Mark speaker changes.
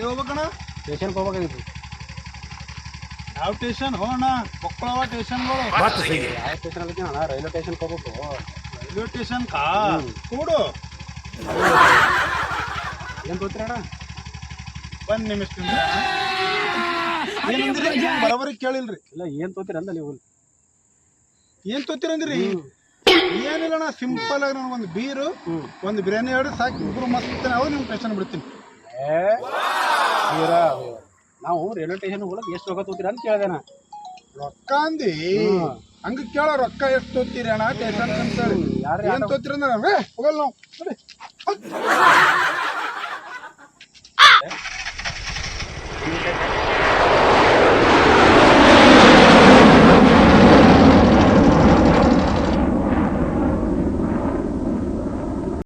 Speaker 1: ಹೋಗ್ಬೇಕಣ್ಣ?
Speaker 2: ಸ್ಟೇಷನ್ಗೆ ಹೋಗ್ಬೇಕಾಗಿತ್ತು.
Speaker 1: ಯಾವ ಸ್ಟೇಷನ್? ಹೋಣ ಕೊಪ್ಪಳವ ಸ್ಟೇಷನ್ಗಳು.
Speaker 2: ಯಾವ ಸ್ಟೇಷನ್ ಅಲ್ಲಿ ಅಣ್ಣ ರೈಲ್ವೆ ಸ್ಟೇಷನ್ಗೆ ಹೋಗ್ಬೇಕು.
Speaker 1: ರೈಲ್ವೆ ಸ್ಟೇಷನ್ ಕಾ? ಕೂಡು.
Speaker 2: ಏನು ಗೊತ್ತಿರಣ ಅಣ್ಣ?
Speaker 1: ಒಂದ್ ನಿಮಿಷ ಏನಂದ್ರಿ? ನೀವು ಬರೋಬರಿ ಕೇಳಿಲ್ರಿ.
Speaker 2: ಇಲ್ಲ ಏನು ತೋತಿರ ಅಂದ ನೀವು?
Speaker 1: ಏನ್ ಏನಿಲ್ಲ ಅಣ್ಣ ಸಿಂಪಲ್ ಆಗಿ ನನಗೊಂದು ಒಂದು ಬೀರು ಒಂದು ಬಿರಿಯಾನಿ ಹೇಳಿ ಸಾಕು. ಇಬ್ಬರು ಮಸ್ತ್ ಅವ್ರು ನಿಮ್ಗೆ ಟೆನ್ಷನ್ ಬಿಡ್ತೀನಿ.
Speaker 2: ತೀರಾ ಅದು. ನಾವು ರೈಲ್ವೆ ಸ್ಟೇಷನ್ ಹೋಗಕ್ಕೆ ಎಷ್ಟು ರೊಕ್ಕ ತೋತೀರ ಅಂತ ಕೇಳಿದೆ ನಾ.
Speaker 1: ರೊಕ್ಕ ಅಂದಿ? ಹಂಗ ಕೇಳ ರೊಕ್ಕ ಎಷ್ಟು ತೊತ್ತೀರಿ ಅಣ್ಣ? ಟೇಷನ್ ಅಂತೇಳಿ
Speaker 2: ಯಾರು
Speaker 1: ಏನ್ ತೊತ್ತೀರಿ ಅಂದ್ರೆ ಹೋಗಲ್ಲ ನಾವು.